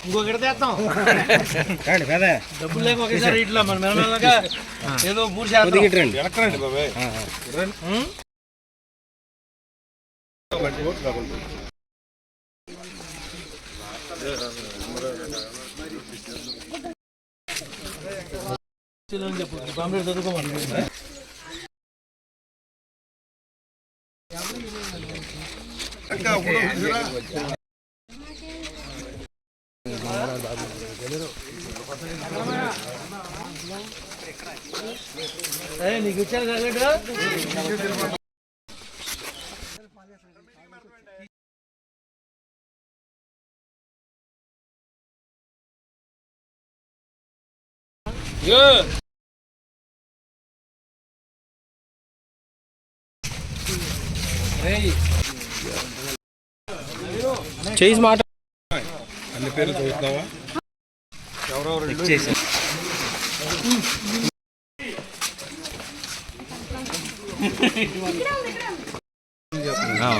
ఇంకొకటి తెస్తాం డబ్బులు లేక ఒకేసారి ఇట్లా మన మెల్లమెల్లగా ఏదో మూడు శాతం వెనకరండి బాబాయ్ ఉం? అని చెప్పు కంప్లీట్ చదువుకోమని నీకు ఇచ్చాను కదా చేసి మాట అన్ని పేర్లు చదువుతున్నావా రెడీ సరిగ్గా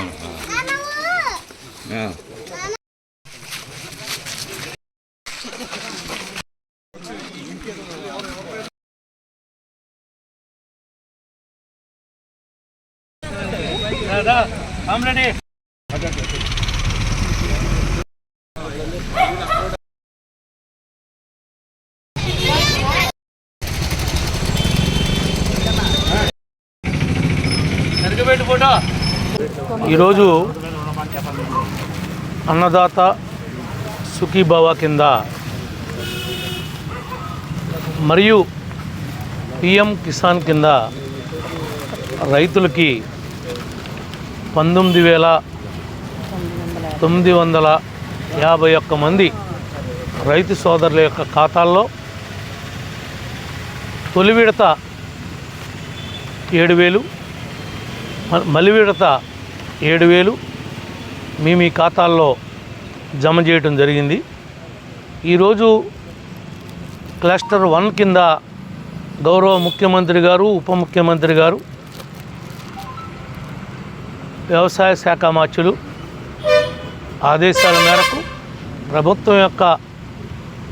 ఫోటో ఈరోజు అన్నదాత సుఖీభావ కింద మరియు పిఎం కిసాన్ కింద రైతులకి పంతొమ్మిది వేల తొమ్మిది వందల యాభై ఒక్క మంది రైతు సోదరుల యొక్క ఖాతాల్లో తొలి విడత ఏడు వేలు మలి విడత ఏడు వేలు మీ మీ ఖాతాల్లో జమ చేయటం జరిగింది. ఈరోజు క్లస్టర్ వన్ కింద గౌరవ ముఖ్యమంత్రి గారు ఉప ముఖ్యమంత్రి గారు వ్యవసాయ శాఖ మార్చులు ఆదేశాల మేరకు ప్రభుత్వం యొక్క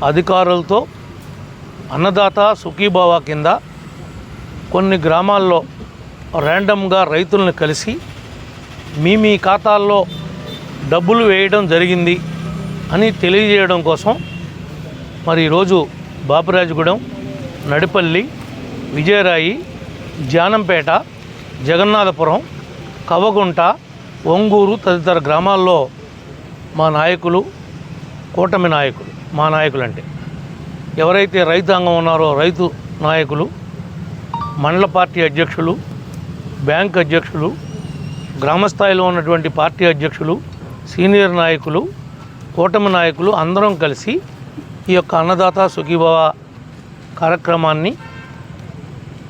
అధికారులతో అన్నదాత సుఖీభావ కింద కొన్ని గ్రామాల్లో ర్యాండమ్గా రైతులను కలిసి మీ మీ ఖాతాల్లో డబ్బులు వేయడం జరిగింది అని తెలియజేయడం కోసం మరి ఈరోజు బాపురాజుగూడెం నడిపల్లి విజయరాయి జానంపేట జగన్నాథపురం కవగుంట ఒంగూరు తదితర గ్రామాల్లో మా నాయకులు కూటమి నాయకులు మా నాయకులు అంటే ఎవరైతే రైతాంగం ఉన్నారో రైతు నాయకులు మండల పార్టీ అధ్యక్షులు బ్యాంక్ అధ్యక్షులు గ్రామస్థాయిలో ఉన్నటువంటి పార్టీ అధ్యక్షులు సీనియర్ నాయకులు కూటమి నాయకులు అందరం కలిసి ఈ యొక్క అన్నదాత సుఖీభవ కార్యక్రమాన్ని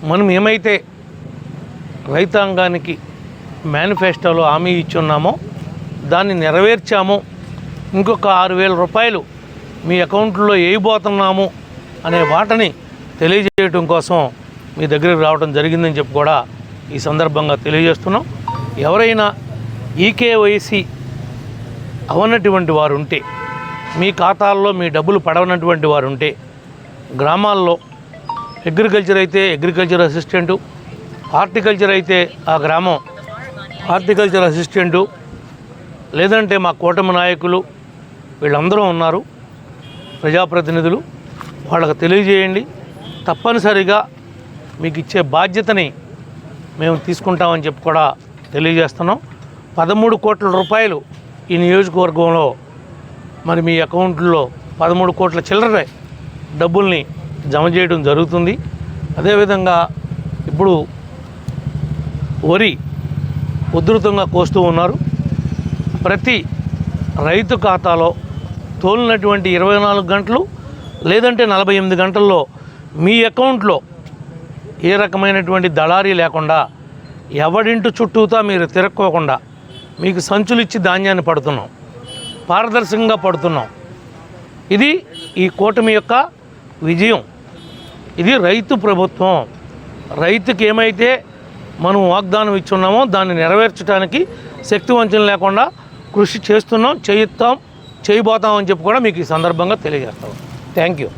మనం ఏమైతే రైతాంగానికి మేనిఫెస్టోలో హామీ ఇచ్చున్నామో దాన్ని నెరవేర్చాము ఇంకొక ఆరు వేల రూపాయలు మీ అకౌంట్లో వేయబోతున్నాము అనే వాటని తెలియజేయటం కోసం మీ దగ్గరికి రావడం జరిగిందని చెప్పి కూడా ఈ సందర్భంగా తెలియజేస్తున్నాం. ఎవరైనా ఈకేవైసీ అవనటువంటి వారు ఉంటే మీ ఖాతాల్లో మీ డబ్బులు పడవనటువంటి వారు ఉంటే గ్రామాల్లో అగ్రికల్చర్ అయితే అగ్రికల్చర్ అసిస్టెంటు హార్టికల్చర్ అయితే ఆ గ్రామం హార్టికల్చర్ అసిస్టెంటు లేదంటే మా కూటమి నాయకులు వీళ్ళందరూ ఉన్నారు ప్రజాప్రతినిధులు వాళ్ళకి తెలియజేయండి. తప్పనిసరిగా మీకు ఇచ్చే బాధ్యతని మేము తీసుకుంటామని చెప్పి కూడా తెలియజేస్తున్నాం. పదమూడు కోట్ల రూపాయలు ఈ నియోజకవర్గంలో మరి మీ అకౌంట్లో పదమూడు కోట్ల చిల్లర డబ్బుల్ని జమ చేయడం జరుగుతుంది. అదేవిధంగా ఇప్పుడు వరి ఉధృతంగా కోస్తూ ఉన్నారు. ప్రతి రైతు ఖాతాలో తోలినటువంటి ఇరవై నాలుగు గంటలు లేదంటే నలభై ఎనిమిది గంటల్లో మీ అకౌంట్లో ఏ రకమైనటువంటి దళారీ లేకుండా ఎవడింటి చుట్టూతా మీరు తిరక్కోకుండా మీకు సంచులు ఇచ్చి ధాన్యాన్ని పడుతున్నాం. పారదర్శకంగా పడుతున్నాం. ఇది ఈ కూటమి యొక్క విజయం. ఇది రైతు ప్రభుత్వం. రైతుకి ఏమైతే మనం వాగ్దానం ఇచ్చున్నామో దాన్ని నెరవేర్చడానికి శక్తి వంచన లేకుండా కృషి చేస్తున్నాం చేయిస్తాం చేయబోతాం అని చెప్పి కూడా మీకు ఈ సందర్భంగా తెలియజేస్తాం. Thank you